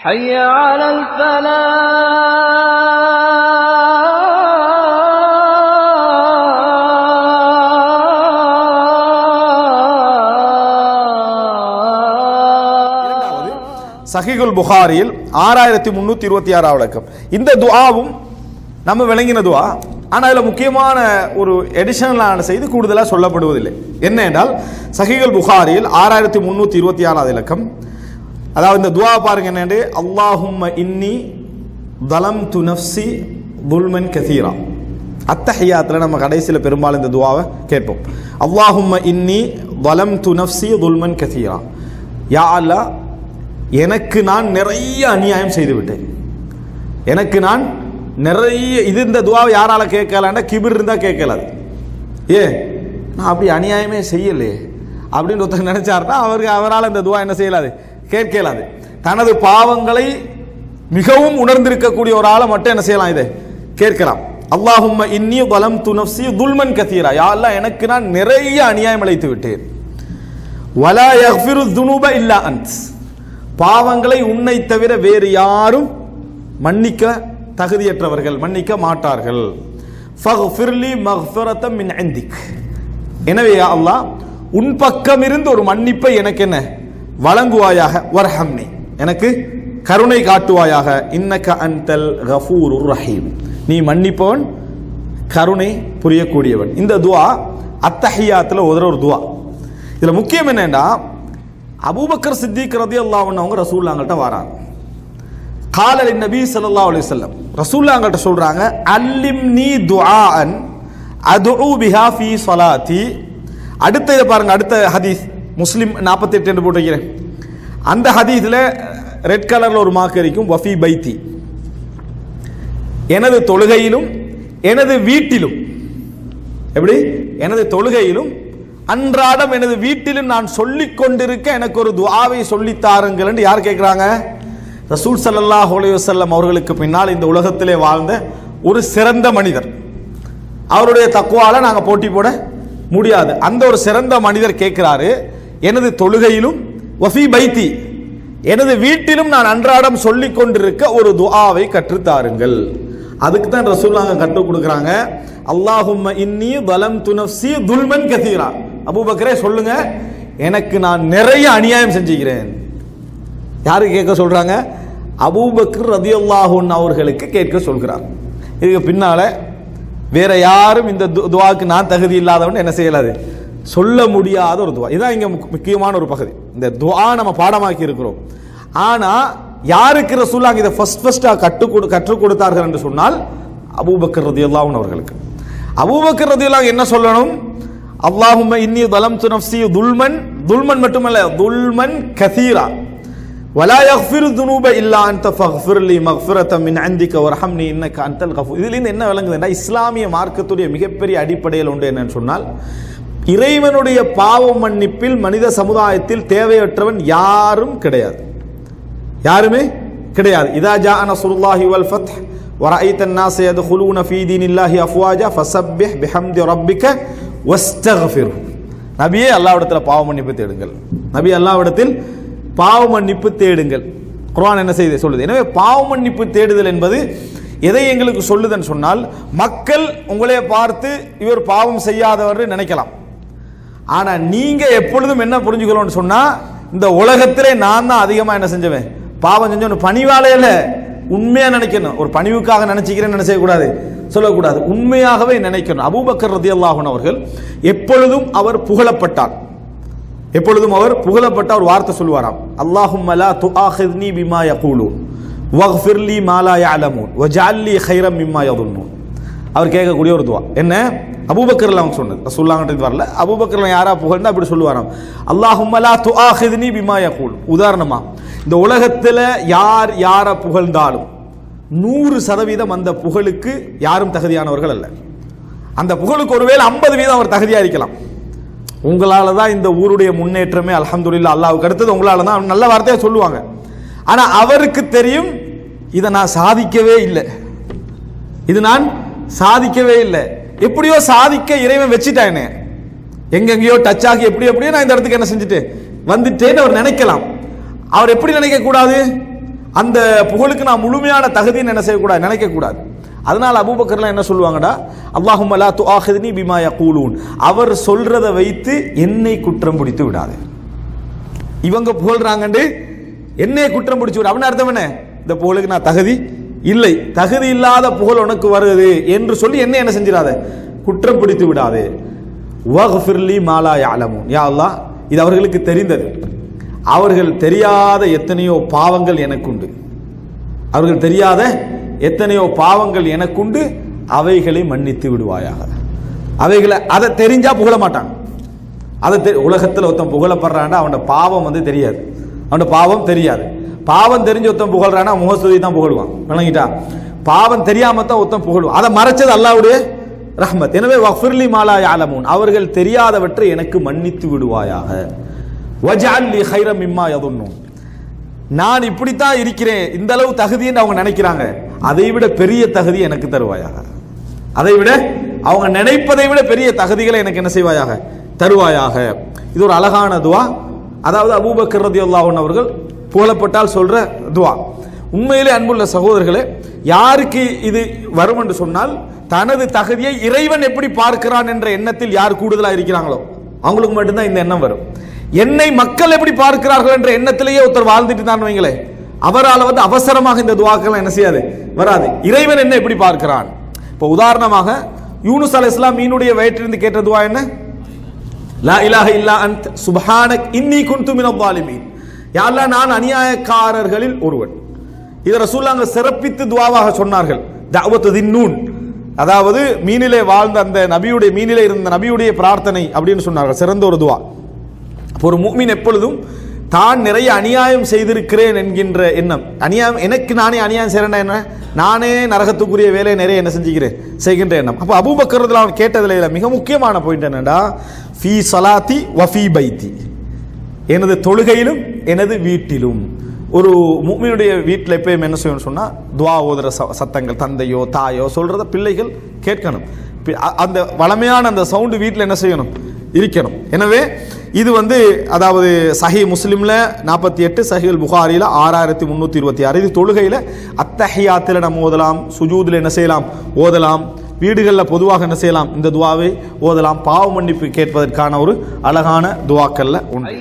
حي على இரண்டாவது சஹிகுல் புகாரியில் ஆறாயிரத்தி முன்னூத்தி இருபத்தி ஆறாம் விளக்கம் இந்த துஆவும் நம்ம விளங்கின துஆ ஆனால் அதில் முக்கியமான ஒரு எடிஷனலான செய்தி கூடுதலாக சொல்லப்படுவதில்லை என்ன என்றால் சஹிகுல் புகாரியில் ஆறாயிரத்தி முன்னூத்தி இருபத்தி ஆறாவது இலக்கம் அதாவது இந்த துவா பாருங்க என்னண்டு? அல்லாஹும்ம இன்னி தலம் து நஃப்சி துல்மன் கசீரா. அத்தஹியாத்தில் நம்ம கடைசியில் பெரும்பாலும் இந்த துவாவை கேட்போம். அல்லாஹும்ம இன்னி வலம் து நஃப்சி துல்மன் கசீரா. யா அல்லாஹ் எனக்கு நான் நிறைய அநியாயம் செய்துவிட்டேன். எனக்கு நான் நிறைய இது இந்த துவாவை யாரால கேட்கலான்னா கிபிர் இருந்தா கேட்கலாது. ஏ நான் அப்படி அநியாயமே செய்யலையே அப்படின்னு ஒருத்தர் நினைச்சாருன்னா அவருக்கு அவரால் இந்த துவா என்ன செய்யலாது? கேட்கலாது தனது பாவங்களை மிகவும் உணர்ந்திருக்கக்கூடிய ஒரு ஆளை மட்டும் என்ன செய்யலாம் இதை? கேட்கலாம். அல்லாஹும் இன்னி பலம் துனப்சி துல்மன் கத்தீரா. யாரெல்லாம் எனக்கு நான் நிறைய அநியாயம் அழைத்து விட்டேன். வலா யஃபிரு துனுப இல்லா அன்ஸ். பாவங்களை உன்னை தவிர வேறு யாரும் மன்னிக்க தகுதியற்றவர்கள் மன்னிக்க மாட்டார்கள். ஃபஹ்ஃபிர்லி மக்ஃபிரத்தம் மின் இந்திக் எனவே யா அல்லாஹ் உன் பக்கம் இருந்து ஒரு மன்னிப்பை எனக்கு என்ன? வழங்குவாயாக வர்ஹம்னி. எனக்கு கருணை காட்டுவாயாக இன்னக அன்தல் கஃபூருர் ரஹீம். நீ மன்னிப்பவன் கருணை புரியக்கூடியவன். இந்த துவா அத்தஹியாத்தில் உதற ஒரு துவா. இதில் முக்கியம் என்னன்னா அபூபக்கர் சித்திக் ரதி அவங்க ரசூல்லாங்கள்ட்ட வராங்க. காலலி நபி சல்லா அலி சொல்லம் ரசூல்லாங்கள்ட்ட சொல்கிறாங்க அல்லிம் நீ துஆஅன் அது பிஹா ஃபீ சொலாத்தி அடுத்த பாருங்க அடுத்த ஹதீஸ். முஸ்லீம் நாற்பத்தெட்டு என்று போட்டிருக்கிறேன். அந்த ஹதீஸில் ரெட் கலரில் ஒரு மார்க் இருக்கும் வஃபி பைத்தி. எனது தொழுகையிலும் எனது வீட்டிலும் எப்படி? எனது தொழுகையிலும் அன்றாடம் எனது வீட்டிலும் நான் சொல்லிக் கொண்டிருக்க எனக்கு ஒரு துவாவை சொல்லித் தாருங்கள் என்று யார் கேட்குறாங்க? ரசூல் ஸல்லல்லாஹு அலைஹி அவர்களுக்கு பின்னால் இந்த உலகத்திலே வாழ்ந்த ஒரு சிறந்த மனிதர். அவருடைய தக்குவால நாங்கள் போட்டி போட முடியாது. அந்த ஒரு சிறந்த மனிதர் கேட்கிறாரு எனது தொழுகையிலும் வஃபி பைத்தி எனது வீட்டிலும் நான் அன்றாடம் சொல்லிக் கொண்டிருக்க ஒரு துஆவை கற்றுத்தாருங்கள் அதுக்கு தான் ரசூல்லாங்க கற்றுக் கொடுக்குறாங்க. அல்லாஹும்ம இன்னி வலம் துனப்சி துல்மன் கசீரா. அபூபக்கரே சொல்லுங்க. எனக்கு நான் நிறைய அநியாயம் செஞ்சுக்கிறேன். யாரு கேட்க சொல்றாங்க? அபூபக்கர் ரதியுல்லாஹுன் அவர்களுக்கு கேட்க சொல்கிறார். இதுக்கு பின்னால வேற யாரும் இந்த து- துவாக்கு நான் தகுதி இல்லாதவன் என்ன செய்யலாது? சொல்ல முடியாத ஒரு துவா இதான் இங்க முக்- முக்கியமான ஒரு பகுதி இந்த துவா நம்ம பாடமாக்கி இருக்கிறோம் ஆனா யாருக்கு ரசூலாங்க இதை ஃபர்ஸ்ட் ஃபர்ஸ்டா கற்றுக் கொடு கற்றுக் கொடுத்தார்கள் என்று சொன்னால் அபூபக்கர் ரதியுல்லாஹுன் அவர்களுக்கு அபூபக்கர் ரதியுல்லாஹ் என்ன சொல்லணும் அல்லாஹும்ம இன்னி தலம் நஃப்ஸி துல்மன் துல்மன் மட்டுமல்ல துல்மன் கதீரா ولا يغفر الذنوب الا انت فاغفر لي مغفرة من عندك وارحمني انك انت الغفور இதுல இருந்து என்ன விளங்குதுன்னா இஸ்லாமிய மார்க்கத்துடைய மிகப்பெரிய அடிப்படையில் உண்டு என்னன்னு சொன்னால் இறைவனுடைய பாவ மன்னிப்பில் மனித சமுதாயத்தில் தேவையற்றவன் யாரும் கிடையாது யாருமே கிடையாது இதா ஜா நஸ்ருல்லாஹி வல் ஃபத்ஹ் ورأيت الناس يدخلون في دين الله أفواجا فسبح بحمد ربك واستغفره நபியே அல்லாஹ்விடத்தில் பாவ மன்னிப்பு தேடுங்கள் நபி அல்லாஹ்விடத்தில் பாவ மன்னிப்பு தேடுங்கள் குர்ஆன் என்ன செய்து சொல்லுது எனவே பாவ மன்னிப்பு தேடுதல் என்பது எதை எங்களுக்கு சொல்லுதுன்னு சொன்னால் மக்கள் உங்களை பார்த்து இவர் பாவம் செய்யாதவர் நினைக்கலாம் ஆனா நீங்க எப்பொழுதும் என்ன புரிஞ்சுக்கணும்னு சொன்னா இந்த உலகத்திலே நான் தான் அதிகமா என்ன செஞ்சவன். பாவம் செஞ்சவன் பணிவாலையில உண்மையா நினைக்கணும். ஒரு பணிவுக்காக நினைச்சுக்கிறேன்னு நினைச்ச கூடாது சொல்லக்கூடாது. உண்மையாகவே நினைக்கணும். அபூபக்கர் ரதியல்லாஹன் அவர்கள் எப்பொழுதும் அவர் புகழப்பட்டார். எப்பொழுதும் அவர் புகழப்பட்ட ஒரு வார்த்தை சொல்லுவாராம். அல்லாஹும் து துஆஹித்னி பிமா யகூலு வஃபிர்லி மாலா மா லா யஅலமூன் வஜஅல் ஹைரம் மிம்மா யதுன்னூன். அவர் கேட்கக்கூடிய ஒரு துவா. என்ன? அபூபக்கர்ல அவங்க சொன்னது. ரசூலுல்லாஹ்கிட்ட வரல. அபூபக்கர்ல யாரா புகழ்ந்தா அப்படி சொல்லுவாராம். அல்லாஹுமலா துஆஹிதினி துஆஹித்னி பிமா யகூல். உதாரணமா இந்த உலகத்தில் யார் யாரை புகழ்ந்தாலும் நூறு சதவீதம் அந்த புகழுக்கு யாரும் தகுதியானவர்கள் அல்ல. அந்த புகழுக்கு ஒருவேளை ஐம்பது வீதம் அவர் தகுதியாக இருக்கலாம். உங்களால தான் இந்த ஊருடைய முன்னேற்றமே அல்ஹம்துலில்லாஹ் அல்லாவுக்கு அடுத்தது. உங்களால தான் நல்ல வார்த்தையாக சொல்லுவாங்க. ஆனால் அவருக்கு தெரியும் இதை நான் சாதிக்கவே இல்லை. இது நான் சாதிக்கவே இல்லை. எப்படியோ சாதிக்க இறைவன் வச்சுட்டானே. எங்கெங்கேயோ டச் ஆகி எப்படி எப்படியோ நான் இந்த இடத்துக்கு என்ன செஞ்சுட்டு வந்துட்டேன்னு அவர் நினைக்கலாம். அவர் எப்படி நினைக்க கூடாது அந்த புகழுக்கு நான் முழுமையான தகுதின்னு என்ன செய்யக்கூடாது? நினைக்கக்கூடாது. அதனால அபூபக்கர்லாம் என்ன சொல்லுவாங்கடா? அல்லாஹும் து ஆஹதினி பிமாயா கூலூன் அவர் சொல்றதை வைத்து என்னை குற்றம் பிடித்து விடாது. இவங்க புகழ்றாங்கண்டு என்னை குற்றம் பிடிச்சி விடு. அப்படின்னு அர்த்தம் என்ன? இந்த புகழுக்கு நான் தகுதி இல்லை தகுதி இல்லாத புகழ் உனக்கு வருது என்று சொல்லி என்ன என்ன செஞ்சிடாத? குற்றம் பிடித்து விடாதே. வஃபிர்லி மாலா யாலமும் யா இது அவர்களுக்கு தெரிந்தது. அவர்கள் தெரியாத எத்தனையோ பாவங்கள் எனக்குண்டு. அவர்கள் தெரியாத எத்தனையோ பாவங்கள் எனக்குண்டு. அவைகளை மன்னித்து விடுவாயாக. அவைகளை அதை தெரிஞ்சா புகழ மாட்டாங்க அதை தெ உலகத்தில் ஒருத்தன் புகழப்படுறான்னா அவனோட பாவம் வந்து தெரியாது. அவனோட பாவம் தெரியாது. பாவம் தெரிஞ்சு ஒருத்தன் புகழ்றானா முகஸ்துதி தான் புகழ்வான். விளங்கிட்டா? பாவம் தெரியாம தான் ஒருத்தன் புகழ்வான். அதை மறைச்சது அல்லாவுடைய ரஹ்மத். எனவே வஃபிர்லி மாலா யாலமூன் அவர்கள் தெரியாதவற்றை எனக்கு மன்னித்து விடுவாயாக. வஜால்லி ஹைரம் இம்மா யதுன்னூன் நான் இப்படித்தான் இருக்கிறேன். இந்த அளவு தகுதின்னு அவங்க நினைக்கிறாங்க. அதை விட பெரிய தகுதி எனக்கு தருவாயாக. அதை விட அவங்க நினைப்பதை விட பெரிய தகுதிகளை எனக்கு என்ன செய்வாயாக? தருவாயாக. இது ஒரு அழகான துவா. அதாவது அபூபக்கர் அல்லாஹன் அவர்கள் புகழப்பட்டால் சொல்ற துவா. உண்மையிலே அன்புள்ள சகோதரர்களே யாருக்கு இது வரும் என்று சொன்னால் தனது தகுதியை இறைவன் எப்படி பார்க்கிறான் என்ற எண்ணத்தில் யார் கூடுதலாக இருக்கிறாங்களோ அவங்களுக்கு மட்டும்தான் இந்த எண்ணம் வரும். என்னை மக்கள் எப்படி பார்க்கிறார்கள் என்ற எண்ணத்திலேயே ஒருத்தர் வாழ்ந்துட்டு தான் வைங்களேன் அவரால் வந்து அவசரமாக இந்த துவாக்கெல்லாம் என்ன செய்யாது வராது. இறைவன் என்ன எப்படி பார்க்கிறான்? இப்போ உதாரணமாக யூனுஸ் அலை இஸ்லாம் மீனுடைய வயிற்றிலிருந்து கேட்ட துவா என்ன? லா இலாஹ இல்லா அன்த் சுபஹானக் இன்னி குன்து மினம் வாலிமீன் யா நான் அநியாயக்காரர்களில் ஒருவன். இதை ரசூலுல்லாஹ் சிறப்பித்து துவாவாக சொன்னார்கள். தாவத்து தின்னூன். அதாவது மீனிலே வாழ்ந்த அந்த நபியுடைய மீனிலே இருந்த நபியுடைய பிரார்த்தனை அப்படின்னு சொன்னார்கள். சிறந்த ஒரு துவா. ஒரு மூமின் எப்பொழுதும் தான் நிறைய அநியாயம் செய்திருக்கிறேன் என்கின்ற எண்ணம். அநியாயம் எனக்கு நானே அநியாயம் செய்கிறேன்னா என்ன? நானே நரகத்துக்குரிய வேலையை நிறைய என்ன செஞ்சுக்கிறேன்? செய்கின்ற எண்ணம். அப்போ அபூபக்கரத்தில் அவன் கேட்டதில் மிக முக்கியமான பாயிண்ட் என்னடா ஃபீ சலாத்தி வஃபி பைத்தி. எனது தொழுகையிலும் எனது வீட்டிலும். ஒரு மூமியுடைய வீட்டில் எப்பயும் என்ன செய்யணும்னு சொன்னால் துவா ஓதுற ச- சத்தங்கள் தந்தையோ தாயோ சொல்கிறத பிள்ளைகள் கேட்கணும். பி- அ- அந்த வளமையான அந்த சவுண்டு வீட்டில் என்ன செய்யணும்? இருக்கணும். எனவே இது வந்து அதாவது சஹி முஸ்லீமில் நாற்பத்தி எட்டு சஹில் புகாரியில் ஆறாயிரத்தி முந்நூற்றி இருபத்தி ஆறு. இது தொழுகையில் அத்தஹியாத்தில் நம்ம ஓதலாம் சுஜூதில் என்ன செய்யலாம்? ஓதலாம். வீடுகளில் பொதுவாக என்ன செய்யலாம்? இந்த துவாவை ஓதலாம். பாவ மன்னிப்பு கேட்பதற்கான ஒரு அழகான துவாக்கல்ல உண்டு